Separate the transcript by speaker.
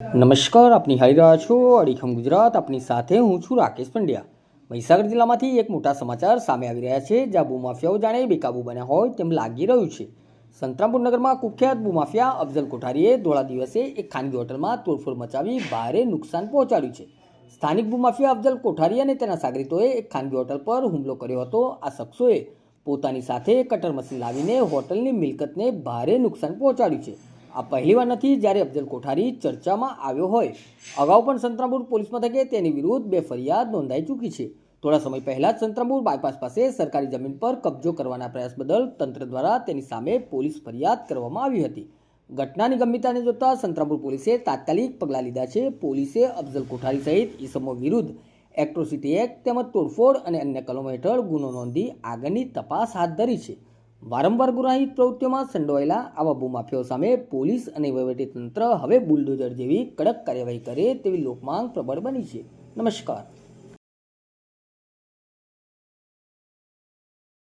Speaker 1: નમસ્કાર, આપની હાઈ રહ્યા છો અડીખમ ગુજરાત. આપની સાથે હું છું રાકેશ પંડ્યા. મહીસાગર જિલ્લામાંથી એક મોટા સમાચાર સામે આવી રહ્યા છે. જ્યાં ભૂમાફિયાઓ જાણે બેકાબુ બન્યા હોય તેમ લાગી રહ્યું છે. સંતરામપુર નગરમાં કુખ્યાત ભૂમાફિયા અફઝલ કોઠારીએ ધોળા દિવસે એક ખાનગી હોટલમાં તોડફોડ મચાવી ભારે નુકસાન પહોંચાડ્યું છે. સ્થાનિક ભૂમાફિયા અફઝલ કોઠારી અને તેના સાગરીતોએ એક ખાનગી હોટલ પર હુમલો કર્યો હતો. આ શખ્સોએ પોતાની સાથે કટર મશીન લાવીને હોટલની મિલકતને ભારે નુકસાન પહોંચાડ્યું છે. આ પહેલીવાર નથી જ્યારે અફઝલ કોઠારી ચર્ચામાં આવ્યો હોય. અગાઉ પણ સંતરામપુર પોલીસ મથકે તેની વિરુદ્ધ બે ફરિયાદ નોંધાઈ ચૂકી છે. થોડા સમય પહેલાં જ સંતરામપુર બાયપાસ પાસે સરકારી જમીન પર કબજો કરવાના પ્રયાસ બદલ તંત્ર દ્વારા તેની સામે પોલીસ ફરિયાદ કરવામાં આવી હતી. ઘટનાની ગંભીરતાને જોતા સંતરામપુર પોલીસે તાત્કાલિક પગલાં લીધા છે. પોલીસે અફઝલ કોઠારી સહિત ઈસમો વિરુદ્ધ એક્ટ્રોસિટી એક્ટ તેમજ તોડફોડ અને અન્ય કલમો હેઠળ ગુનો નોંધી આગળની તપાસ હાથ ધરી છે. વારંવાર ગુનાહિત પ્રવૃત્તિઓમાં સંડોવાયેલા આવા ભૂમાફિયાઓ સામે પોલીસ અને વહીવટીતંત્ર હવે બુલડોઝર જેવી કડક કાર્યવાહી કરે તેવી લોકમાંગ પ્રબળ બની છે. નમસ્કાર.